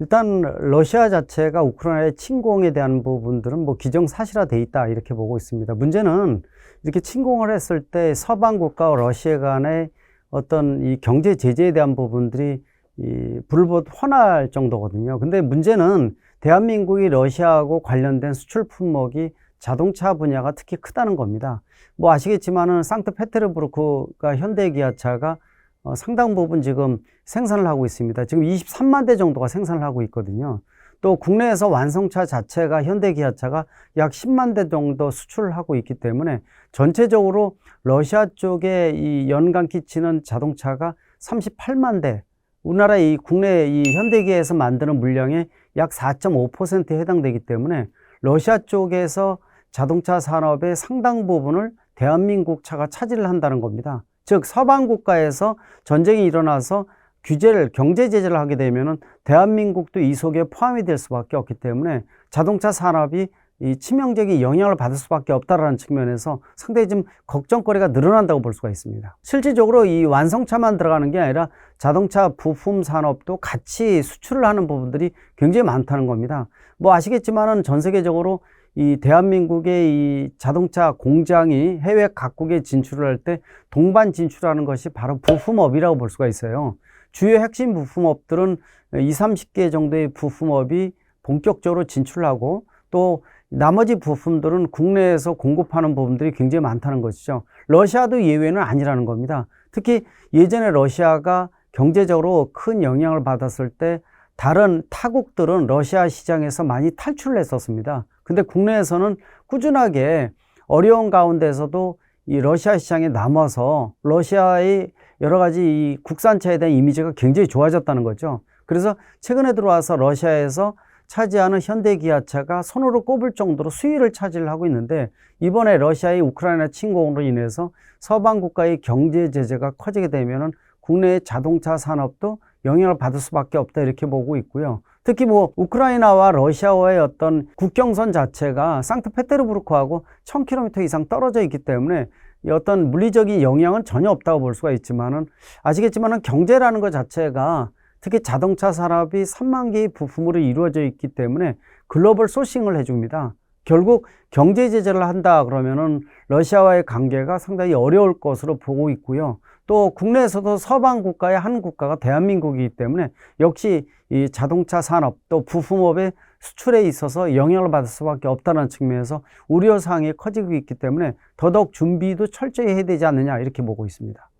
일단 러시아 자체가 우크라이나의 침공에 대한 부분들은 뭐 기정사실화돼 있다 이렇게 보고 있습니다. 문제는 이렇게 침공을 했을 때 서방 국가와 러시아 간의 어떤 이 경제 제재에 대한 부분들이 이 불법 헌할 정도거든요. 근데 문제는 대한민국이 러시아하고 관련된 수출 품목이 자동차 분야가 특히 크다는 겁니다. 뭐 아시겠지만은 상트페테르부르크가 현대기아차가 어, 상당 부분 지금 생산을 하고 있습니다. 지금 23만 대 정도가 생산을 하고 있거든요. 또 국내에서 완성차 자체가 현대기아차가 약 10만 대 정도 수출을 하고 있기 때문에 전체적으로 러시아 쪽에 이 연간 끼치는 자동차가 38만 대, 우리나라 이 국내 이 현대기에서 만드는 물량의 약 4.5%에 해당되기 때문에 러시아 쪽에서 자동차 산업의 상당 부분을 대한민국 차가 차지를 한다는 겁니다. 즉 서방 국가에서 전쟁이 일어나서 규제를 경제 제재를 하게 되면은 대한민국도 이 속에 포함이 될 수밖에 없기 때문에 자동차 산업이 이 치명적인 영향을 받을 수밖에 없다라는 측면에서 상당히 좀 걱정거리가 늘어난다고 볼 수가 있습니다. 실질적으로 이 완성차만 들어가는 게 아니라 자동차 부품 산업도 같이 수출을 하는 부분들이 굉장히 많다는 겁니다. 뭐 아시겠지만은 전 세계적으로 이 대한민국의 이 자동차 공장이 해외 각국에 진출을 할 때 동반 진출하는 것이 바로 부품업이라고 볼 수가 있어요. 주요 핵심 부품업들은 2, 30개 정도의 부품업이 본격적으로 진출하고 또 나머지 부품들은 국내에서 공급하는 부분들이 굉장히 많다는 것이죠. 러시아도 예외는 아니라는 겁니다. 특히 예전에 러시아가 경제적으로 큰 영향을 받았을 때 다른 타국들은 러시아 시장에서 많이 탈출을 했었습니다. 근데 국내에서는 꾸준하게 어려운 가운데서도 이 러시아 시장에 남아서 러시아의 여러 가지 이 국산차에 대한 이미지가 굉장히 좋아졌다는 거죠. 그래서 최근에 들어와서 러시아에서 차지하는 현대 기아차가 손으로 꼽을 정도로 수위를 차지를 하고 있는데 이번에 러시아의 우크라이나 침공으로 인해서 서방 국가의 경제 제재가 커지게 되면은 국내의 자동차 산업도 영향을 받을 수밖에 없다 이렇게 보고 있고요. 특히 뭐 우크라이나와 러시아와의 어떤 국경선 자체가 상트페테르부르크하고 1000km 이상 떨어져 있기 때문에 이 어떤 물리적인 영향은 전혀 없다고 볼 수가 있지만은 아시겠지만은 경제라는 것 자체가 특히 자동차 산업이 3만 개의 부품으로 이루어져 있기 때문에 글로벌 소싱을 해줍니다. 결국 경제 제재를 한다 그러면은 러시아와의 관계가 상당히 어려울 것으로 보고 있고요. 또 국내에서도 서방 국가의 한 국가가 대한민국이기 때문에 역시 이 자동차 산업 또 부품업의 수출에 있어서 영향을 받을 수밖에 없다는 측면에서 우려 사항이 커지고 있기 때문에 더더욱 준비도 철저히 해야 되지 않느냐 이렇게 보고 있습니다.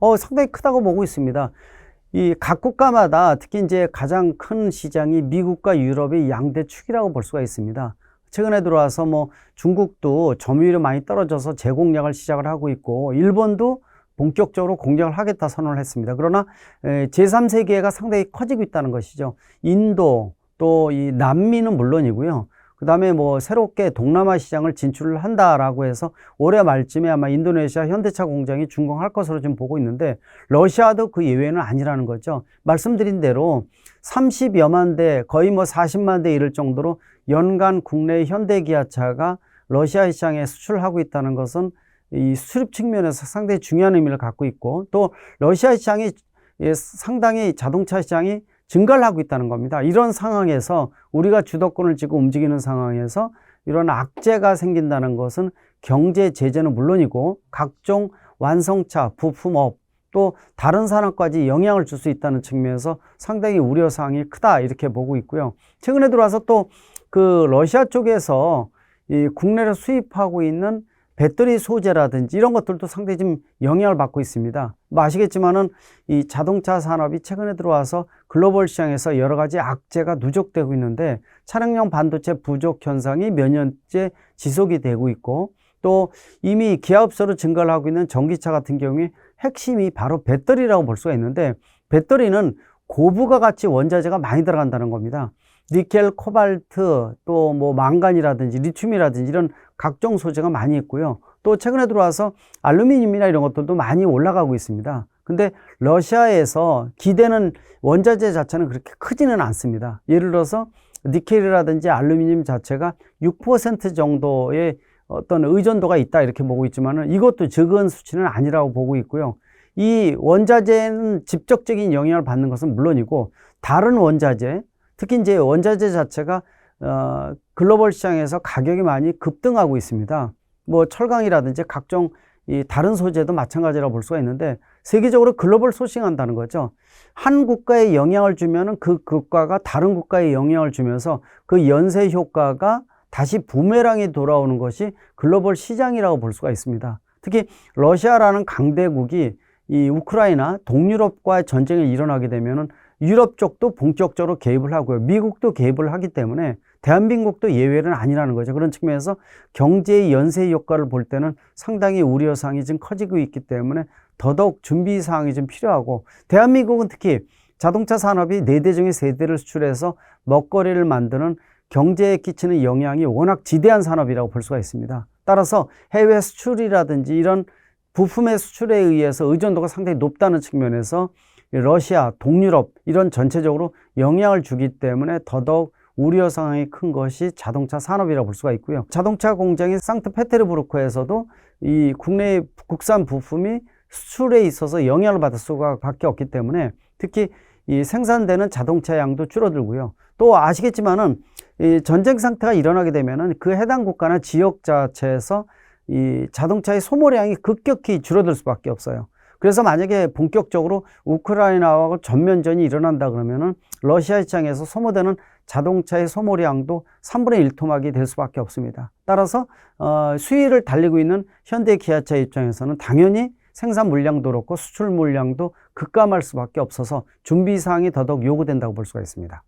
어, 상당히 크다고 보고 있습니다. 이 각 국가마다 특히 이제 가장 큰 시장이 미국과 유럽의 양대 축이라고 볼 수가 있습니다. 최근에 들어와서 뭐 중국도 점유율이 많이 떨어져서 재공략을 시작을 하고 있고 일본도 본격적으로 공략을 하겠다 선언을 했습니다. 그러나 제3세계가 상당히 커지고 있다는 것이죠. 인도 또 이 남미는 물론이고요. 그 다음에 뭐 새롭게 동남아 시장을 진출을 한다라고 해서 올해 말쯤에 아마 인도네시아 현대차 공장이 준공할 것으로 지금 보고 있는데 러시아도 그 예외는 아니라는 거죠. 말씀드린 대로 30여만 대 거의 뭐 40만 대 이를 정도로 연간 국내 현대 기아차가 러시아 시장에 수출하고 있다는 것은 이 수출입 측면에서 상당히 중요한 의미를 갖고 있고 또 러시아 시장이 상당히 자동차 시장이 증가를 하고 있다는 겁니다. 이런 상황에서 우리가 주도권을 쥐고 움직이는 상황에서 이런 악재가 생긴다는 것은 경제 제재는 물론이고 각종 완성차, 부품업 또 다른 산업까지 영향을 줄 수 있다는 측면에서 상당히 우려 사항이 크다 이렇게 보고 있고요. 최근에 들어와서 또 그 러시아 쪽에서 이 국내로 수입하고 있는 배터리 소재라든지 이런 것들도 상당히 좀 영향을 받고 있습니다. 뭐 아시겠지만은 이 자동차 산업이 최근에 들어와서 글로벌 시장에서 여러 가지 악재가 누적되고 있는데 차량용 반도체 부족 현상이 몇 년째 지속이 되고 있고 또 이미 기아업소로 증가를 하고 있는 전기차 같은 경우에 핵심이 바로 배터리라고 볼 수가 있는데 배터리는 고부가 가치 원자재가 많이 들어간다는 겁니다. 니켈, 코발트, 또 뭐 망간이라든지 리튬이라든지 이런 각종 소재가 많이 있고요. 또 최근에 들어와서 알루미늄이나 이런 것들도 많이 올라가고 있습니다. 근데 러시아에서 기대는 원자재 자체는 그렇게 크지는 않습니다. 예를 들어서 니켈이라든지 알루미늄 자체가 6% 정도의 어떤 의존도가 있다 이렇게 보고 있지만은 이것도 적은 수치는 아니라고 보고 있고요. 이 원자재는 직접적인 영향을 받는 것은 물론이고 다른 원자재, 특히 이제 원자재 자체가 어, 글로벌 시장에서 가격이 많이 급등하고 있습니다. 뭐 철강이라든지 각종 이 다른 소재도 마찬가지라고 볼 수가 있는데 세계적으로 글로벌 소싱한다는 거죠. 한 국가에 영향을 주면은 그 국가가 다른 국가에 영향을 주면서 그 연쇄 효과가 다시 부메랑이 돌아오는 것이 글로벌 시장이라고 볼 수가 있습니다. 특히 러시아라는 강대국이 이 우크라이나 동유럽과의 전쟁이 일어나게 되면은 유럽 쪽도 본격적으로 개입을 하고요. 미국도 개입을 하기 때문에 대한민국도 예외는 아니라는 거죠. 그런 측면에서 경제의 연쇄 효과를 볼 때는 상당히 우려사항이 좀 커지고 있기 때문에 더더욱 준비 사항이 좀 필요하고 대한민국은 특히 자동차 산업이 네대 중에 세 대를 수출해서 먹거리를 만드는 경제에 끼치는 영향이 워낙 지대한 산업이라고 볼 수가 있습니다. 따라서 해외 수출이라든지 이런 부품의 수출에 의해서 의존도가 상당히 높다는 측면에서 러시아, 동유럽 이런 전체적으로 영향을 주기 때문에 더더욱 우려 상황이 큰 것이 자동차 산업이라고 볼 수가 있고요. 자동차 공장인 상트페테르부르크에서도 이 국내 국산 부품이 수출에 있어서 영향을 받을 수밖에 없기 때문에 특히 이 생산되는 자동차 양도 줄어들고요. 또 아시겠지만은 이 전쟁 상태가 일어나게 되면은 그 해당 국가나 지역 자체에서 이 자동차의 소모량이 급격히 줄어들 수밖에 없어요. 그래서 만약에 본격적으로 우크라이나와 전면전이 일어난다 그러면은 러시아 시장에서 소모되는 자동차의 소모량도 3분의 1 토막이 될 수밖에 없습니다. 따라서 어, 수위를 달리고 있는 현대 기아차 입장에서는 당연히 생산 물량도 그렇고 수출 물량도 급감할 수밖에 없어서 준비 사항이 더더욱 요구된다고 볼 수가 있습니다.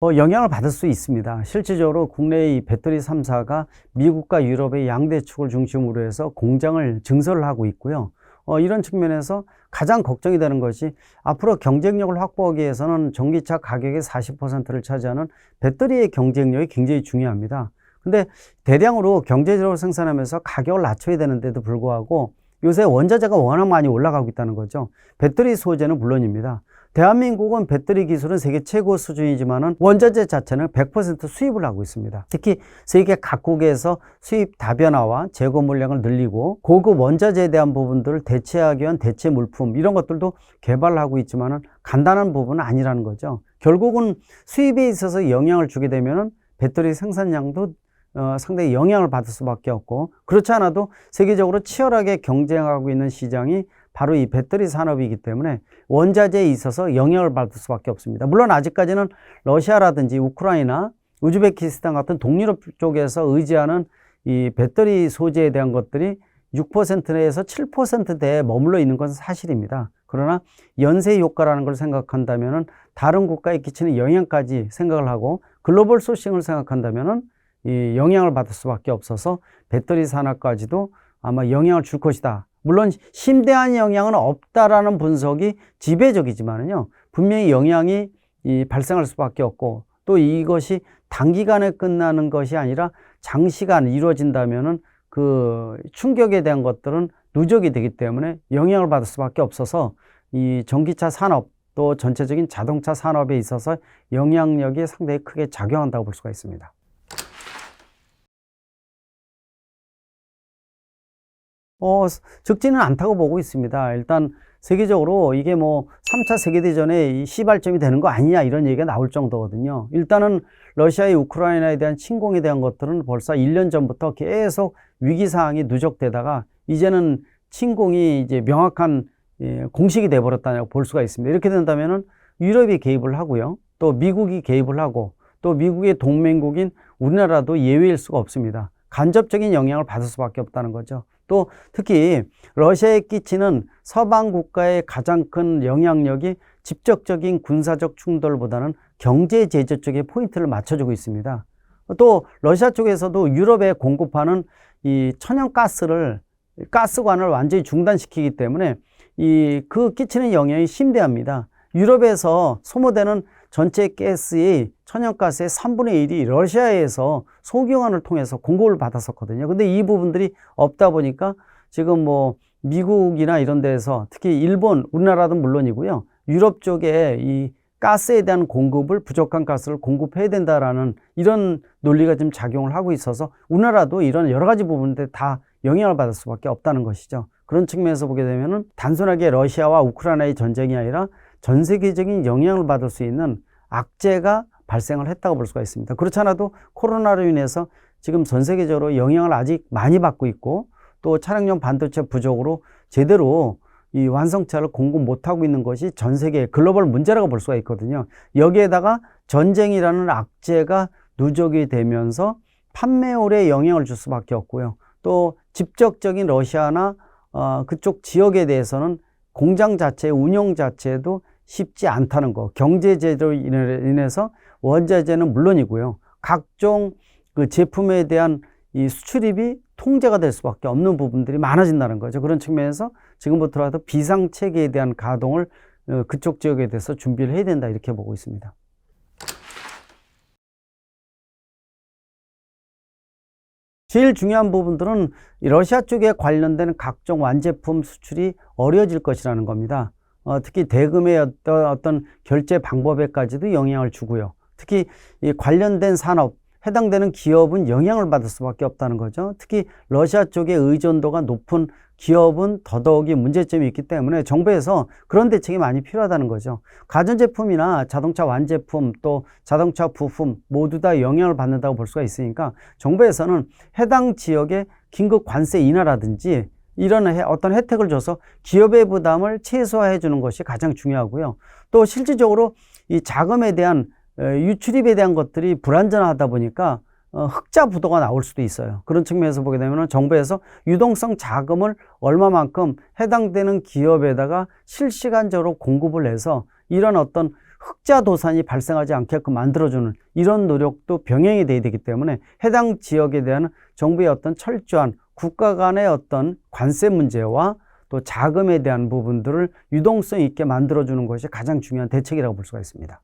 어, 영향을 받을 수 있습니다. 실질적으로 국내의 배터리 3사가 미국과 유럽의 양대축을 중심으로 해서 공장을 증설을 하고 있고요. 어, 이런 측면에서 가장 걱정이 되는 것이 앞으로 경쟁력을 확보하기 위해서는 전기차 가격의 40%를 차지하는 배터리의 경쟁력이 굉장히 중요합니다. 근데 대량으로 경제적으로 생산하면서 가격을 낮춰야 되는데도 불구하고 요새 원자재가 워낙 많이 올라가고 있다는 거죠. 배터리 소재는 물론입니다. 대한민국은 배터리 기술은 세계 최고 수준이지만은 원자재 자체는 100% 수입을 하고 있습니다. 특히 세계 각국에서 수입 다변화와 재고 물량을 늘리고 고급 원자재에 대한 부분들을 대체하기 위한 대체 물품 이런 것들도 개발하고 있지만은 간단한 부분은 아니라는 거죠. 결국은 수입에 있어서 영향을 주게 되면은 배터리 생산량도 어, 상당히 영향을 받을 수밖에 없고 그렇지 않아도 세계적으로 치열하게 경쟁하고 있는 시장이 바로 이 배터리 산업이기 때문에 원자재에 있어서 영향을 받을 수밖에 없습니다. 물론 아직까지는 러시아라든지 우크라이나, 우즈베키스탄 같은 동유럽 쪽에서 의지하는 이 배터리 소재에 대한 것들이 6%에서 7%대에 머물러 있는 것은 사실입니다. 그러나 연쇄 효과라는 걸 생각한다면은 다른 국가에 끼치는 영향까지 생각을 하고 글로벌 소싱을 생각한다면은 이 영향을 받을 수밖에 없어서 배터리 산업까지도 아마 영향을 줄 것이다. 물론 심대한 영향은 없다라는 분석이 지배적이지만은요. 분명히 영향이 이 발생할 수밖에 없고 또 이것이 단기간에 끝나는 것이 아니라 장시간 이루어진다면은 그 충격에 대한 것들은 누적이 되기 때문에 영향을 받을 수밖에 없어서 이 전기차 산업 또 전체적인 자동차 산업에 있어서 영향력이 상당히 크게 작용한다고 볼 수가 있습니다. 어, 적지는 않다고 보고 있습니다. 일단 세계적으로 이게 뭐 3차 세계대전의 시발점이 되는 거 아니냐 이런 얘기가 나올 정도거든요. 일단은 러시아의 우크라이나에 대한 침공에 대한 것들은 벌써 1년 전부터 계속 위기사항이 누적되다가 이제는 침공이 이제 명확한 예, 공식이 돼 버렸다고 볼 수가 있습니다. 이렇게 된다면은 유럽이 개입을 하고요. 또 미국이 개입을 하고 또 미국의 동맹국인 우리나라도 예외일 수가 없습니다. 간접적인 영향을 받을 수밖에 없다는 거죠. 또 특히 러시아에 끼치는 서방 국가의 가장 큰 영향력이 직접적인 군사적 충돌보다는 경제 제재 쪽에 포인트를 맞춰주고 있습니다. 또 러시아 쪽에서도 유럽에 공급하는 이 천연가스를 가스관을 완전히 중단시키기 때문에 이 그 끼치는 영향이 심대합니다. 유럽에서 소모되는 전체 가스의 천연가스의 3분의 1이 러시아에서 소경환을 통해서 공급을 받았었거든요. 근데 이 부분들이 없다 보니까 지금 뭐 미국이나 이런 데서 특히 일본, 우리나라도 물론이고요. 유럽 쪽에 이 가스에 대한 공급을 부족한 가스를 공급해야 된다라는 이런 논리가 지금 작용을 하고 있어서 우리나라도 이런 여러 가지 부분들 다 영향을 받을 수밖에 없다는 것이죠. 그런 측면에서 보게 되면은 단순하게 러시아와 우크라이나의 전쟁이 아니라 전 세계적인 영향을 받을 수 있는 악재가 발생을 했다고 볼 수가 있습니다. 그렇지 않아도 코로나로 인해서 지금 전 세계적으로 영향을 아직 많이 받고 있고 또 차량용 반도체 부족으로 제대로 이 완성차를 공급 못하고 있는 것이 전 세계 글로벌 문제라고 볼 수가 있거든요. 여기에다가 전쟁이라는 악재가 누적이 되면서 판매율에 영향을 줄 수밖에 없고요. 또 직접적인 러시아나 어, 그쪽 지역에 대해서는 공장 자체, 운영 자체도 쉽지 않다는 거. 경제 제재로 인해서 원자재는 물론이고요. 각종 그 제품에 대한 이 수출입이 통제가 될 수밖에 없는 부분들이 많아진다는 거죠. 그런 측면에서 지금부터라도 비상 체계에 대한 가동을 어, 그쪽 지역에 대해서 준비를 해야 된다 이렇게 보고 있습니다. 제일 중요한 부분들은 이 러시아 쪽에 관련된 각종 완제품 수출이 어려워질 것이라는 겁니다. 어, 특히 대금의 어떤, 어떤 결제 방법에까지도 영향을 주고요. 특히 이 관련된 산업, 해당되는 기업은 영향을 받을 수밖에 없다는 거죠. 특히 러시아 쪽의 의존도가 높은 기업은 더더욱이 문제점이 있기 때문에 정부에서 그런 대책이 많이 필요하다는 거죠. 가전제품이나 자동차 완제품 또 자동차 부품 모두 다 영향을 받는다고 볼 수가 있으니까 정부에서는 해당 지역의 긴급 관세 인하라든지 이런 어떤 혜택을 줘서 기업의 부담을 최소화해 주는 것이 가장 중요하고요. 또 실질적으로 이 자금에 대한 유출입에 대한 것들이 불안전하다 보니까 어, 흑자 부도가 나올 수도 있어요. 그런 측면에서 보게 되면 정부에서 유동성 자금을 얼마만큼 해당되는 기업에다가 실시간적으로 공급을 해서 이런 어떤 흑자 도산이 발생하지 않게끔 만들어주는 이런 노력도 병행이 돼야 되기 때문에 해당 지역에 대한 정부의 어떤 철저한 국가 간의 어떤 관세 문제와 또 자금에 대한 부분들을 유동성 있게 만들어주는 것이 가장 중요한 대책이라고 볼 수가 있습니다.